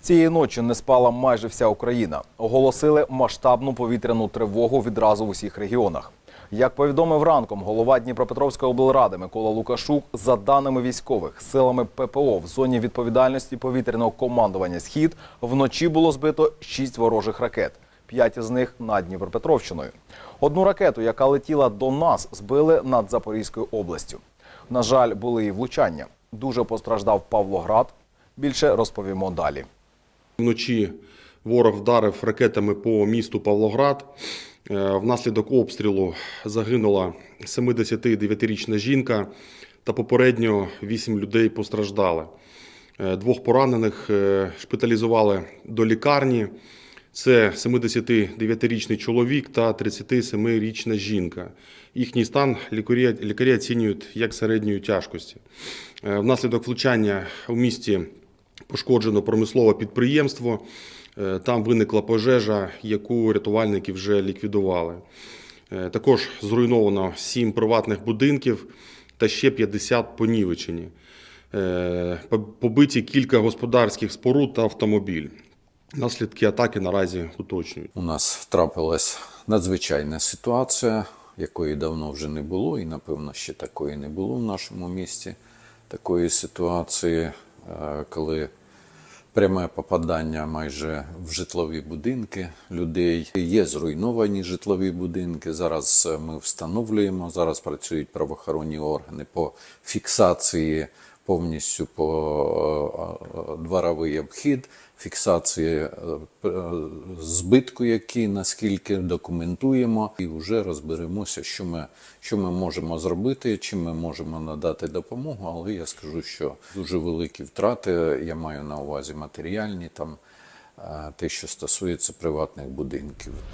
Цієї ночі не спала майже вся Україна. Оголосили масштабну повітряну тривогу відразу в усіх регіонах. Як повідомив ранком голова Дніпропетровської облради Микола Лукашук, за даними військових, силами ППО в зоні відповідальності повітряного командування Схід вночі було збито шість ворожих ракет. П'ять із них над Дніпропетровщиною. Одну ракету, яка летіла до нас, збили над Запорізькою областю. На жаль, були і влучання. Дуже постраждав Павлоград. Більше розповімо далі. Вночі ворог вдарив ракетами по місту Павлоград. Е, Внаслідок обстрілу загинула 79-річна жінка та попередньо 8 людей постраждали. Е, Двох поранених е, шпиталізували до лікарні. Це 79-річний чоловік та 37-річна жінка. Їхній стан лікарі, лікарі оцінюють як середньої тяжкості. Внаслідок влучання у місті пошкоджено промислове підприємство. Е, Там виникла пожежа, яку рятувальники вже ліквідували. Е, Також зруйновано 7 приватних будинків та ще 50 понівечені. Е, Побиті кілька господарських споруд та автомобіль. Наслідки атаки наразі уточнюють. У нас трапилась надзвичайна ситуація, якої давно вже не було, і напевно ще такої не було в нашому місті. Такої ситуації, коли пряме попадання майже в житлові будинки людей. Є зруйновані житлові будинки. Зараз е, ми встановлюємо. Зараз працюють правоохоронні органи по фіксації повністю по е, е, дворовий обхід, фіксації е, збитку, який наскільки документуємо, і вже розберемося, що ми, що ми можемо зробити, чим ми можемо надати допомогу. Але я скажу, що дуже великі втрати. Я маю на увазі матеріальні там. Те, що стосується приватних будинків.